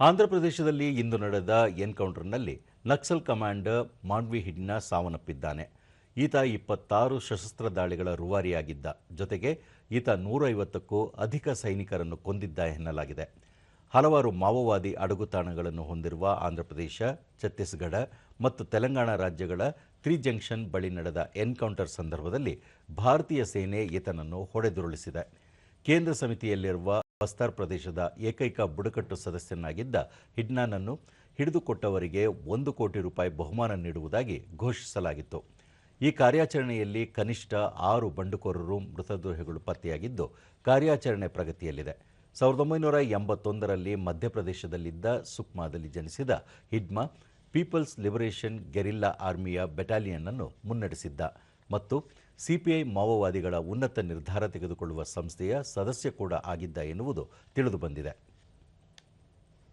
ಆಂಧ್ರಪ್ರದೇಶದಲ್ಲಿ ಇಂದು ನಡೆದ ಎನ್ಕೌಂಟರ್ನಲ್ಲಿ ನಕ್ಸಲ್ ಕಮಾಂಡರ್ ಮಾಂಡ್ವಿ ಹಿಡ್ನ ಸಾವನ್ನಪ್ಪಿದ್ದಾನೆ. ಈತ ಇಪ್ಪತ್ತಾರು ಸಶಸ್ತ್ರ ದಾಳಿಗಳ ರೂವಾರಿಯಾಗಿದ್ದ. ಜೊತೆಗೆ ಈತ ನೂರೈವತ್ತಕ್ಕೂ ಅಧಿಕ ಸೈನಿಕರನ್ನು ಕೊಂದಿದ್ದ ಎನ್ನಲಾಗಿದೆ. ಹಲವಾರು ಮಾವೋವಾದಿ ಅಡಗುತಾಣಗಳನ್ನು ಹೊಂದಿರುವ ಆಂಧ್ರಪ್ರದೇಶ, ಛತ್ತೀಸ್ಗಢ ಮತ್ತು ತೆಲಂಗಾಣ ರಾಜ್ಯಗಳ ತ್ರಿಜಂಕ್ಷನ್ ಬಳಿ ನಡೆದ ಎನ್ಕೌಂಟರ್ ಸಂದರ್ಭದಲ್ಲಿ ಭಾರತೀಯ ಸೇನೆ ಈತನನ್ನು ಹೊಡೆದುರುಳಿಸಿದೆ. ಕೇಂದ್ರ ಸಮಿತಿಯಲ್ಲಿರುವ ಬಸ್ತರ್ ಪ್ರದೇಶದ ಏಕೈಕ ಬುಡಕಟ್ಟು ಸದಸ್ಯನಾಗಿದ್ದ ಹಿಡ್ನಾನನ್ನು ಹಿಡಿದುಕೊಟ್ಟವರಿಗೆ ಒಂದು ಕೋಟಿ ರೂಪಾಯಿ ಬಹುಮಾನ ನೀಡುವುದಾಗಿ ಘೋಷಿಸಲಾಗಿತ್ತು. ಈ ಕಾರ್ಯಾಚರಣೆಯಲ್ಲಿ ಕನಿಷ್ಠ ಆರು ಬಂಡುಕೋರರು ಮೃತದೇಹಗಳು ಪತ್ತೆಯಾಗಿದ್ದು, ಕಾರ್ಯಾಚರಣೆ ಪ್ರಗತಿಯಲ್ಲಿದೆ. ಸಾವಿರದ ಒಂಬೈನೂರ ಎಂಬತ್ತೊಂದರಲ್ಲಿ ಮಧ್ಯಪ್ರದೇಶದಲ್ಲಿದ್ದ ಸುಕ್ಮಾದಲ್ಲಿ ಜನಿಸಿದ ಹಿಡ್ಮಾ, ಪೀಪಲ್ಸ್ ಲಿಬರೇಷನ್ ಗೆರಿಲ್ಲಾ ಆರ್ಮಿಯ ಬೆಟಾಲಿಯನ್ ಅನ್ನು ಮುನ್ನಡೆಸಿದ್ದ. ಮತ್ತು ಸಿಪಿಐ ಮಾವೋವಾದಿಗಳ ಉನ್ನತ ನಿರ್ಧಾರ ತೆಗೆದುಕೊಳ್ಳುವ ಸಂಸ್ಥೆಯ ಸದಸ್ಯ ಕೂಡ ಆಗಿದ್ದ ಎನ್ನುವುದು ತಿಳಿದುಬಂದಿದೆ